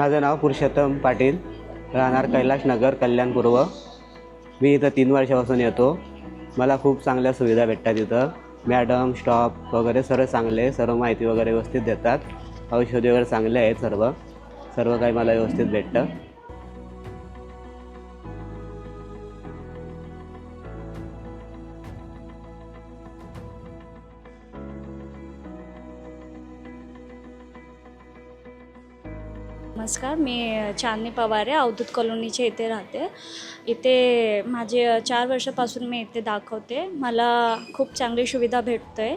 माझं नाव पुरुषोत्तम पाटील. राहणार कैलाश नगर कल्याण पूर्व. मी इथं तीन वर्षापासून येतो. मला खूप चांगल्या सुविधा भेटतात इथं. मॅडम स्टॉप वगैरे सर्व चांगले सर्व माहिती वगैरे व्यवस्थित देतात. औषधी वगैरे चांगले आहेत सर्व. सर्व काही मला व्यवस्थित भेटतं. नमस्कार मी चांदणी पवारे अवधूत कॉलनीच्या इथे राहते. इथे माझे चार वर्षापासून मी इथे दाखवते. मला खूप चांगली सुविधा भेटते आहे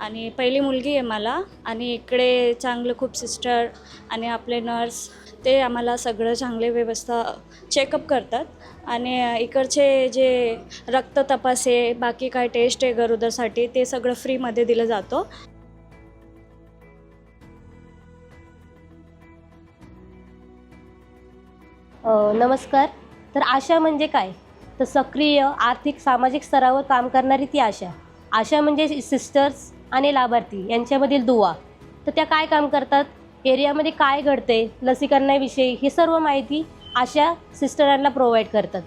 आणि पहिली मुलगी आहे मला. आणि इकडे चांगलं खूप सिस्टर आणि आपले नर्स ते आम्हाला सगळं चांगले व्यवस्था चेकअप करतात. आणि इकडचे जे रक्त तपास आहे बाकी काय टेस्ट आहे गरोदरसाठी ते सगळं फ्रीमध्ये दिलं जातं. नमस्कार. तर आशा म्हणजे काय? तर सक्रिय आर्थिक सामाजिक स्तरावर काम करणारी ती आशा. आशा म्हणजे सिस्टर्स आणि लाभार्थी यांच्यामधील दुवा. तर त्या काय काम करतात? एरियामध्ये काय घडते लसीकरणाविषयी ही सर्व माहिती आशा सिस्टरांना प्रोव्हाइड करतात.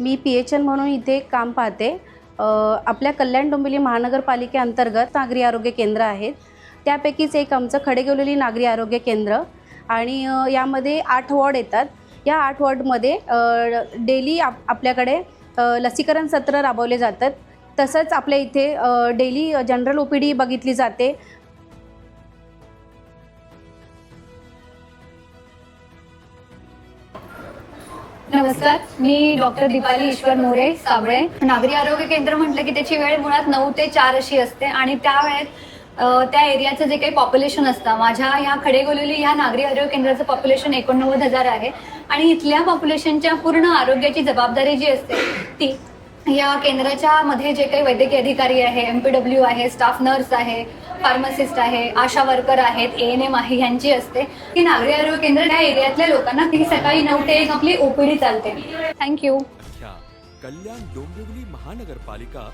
मी पी एच एन म्हणून इथे काम पाहते. आपल्या कल्याण डोंबिवली महानगरपालिकेअंतर्गत नागरी आरोग्य केंद्र आहेत. त्यापैकीच एक आमचं खडेगवलेली नागरी आरोग्य केंद्र आणि यामध्ये आठ वॉर्ड येतात. या आठ वॉर्डमध्ये डेली आप आपल्याकडे लसीकरण सत्र राबवले जातात. तसंच आपल्या इथे daily general O P D बघितली जाते. नमस्कार मी डॉक्टर दीपाली ईश्वर मोरे साबळे. नागरी आरोग्य केंद्र म्हटलं की त्याची वेळ मुळात नऊ ते चार अशी असते आणि त्या वेळेत त्या एरियाचं जे काही पॉप्युलेशन असतं माझ्या ह्या खडेगोलेली ह्या नागरी आरोग्य केंद्राचं पॉप्युलेशन एकोणनव्वद हजार आहे आणि इथल्या पॉप्युलेशनच्या पूर्ण आरोग्याची जबाबदारी जी असते ती या केंद्राच्या मध्ये जे काही वैद्यकीय अधिकारी आहे एमपीडब्ल्यू आहे स्टाफ नर्स आहे फार्मासिस्ट आहे आशा वर्कर आहेत ए एन एम आहे यांची असते. की नागरी आरोग्य केंद्र त्या एरियातल्या लोकांना ती सकाळी नऊ ते एक आपली ओपीडी चालते. थँक्यू कल्याण डोंबिवली महानगरपालिका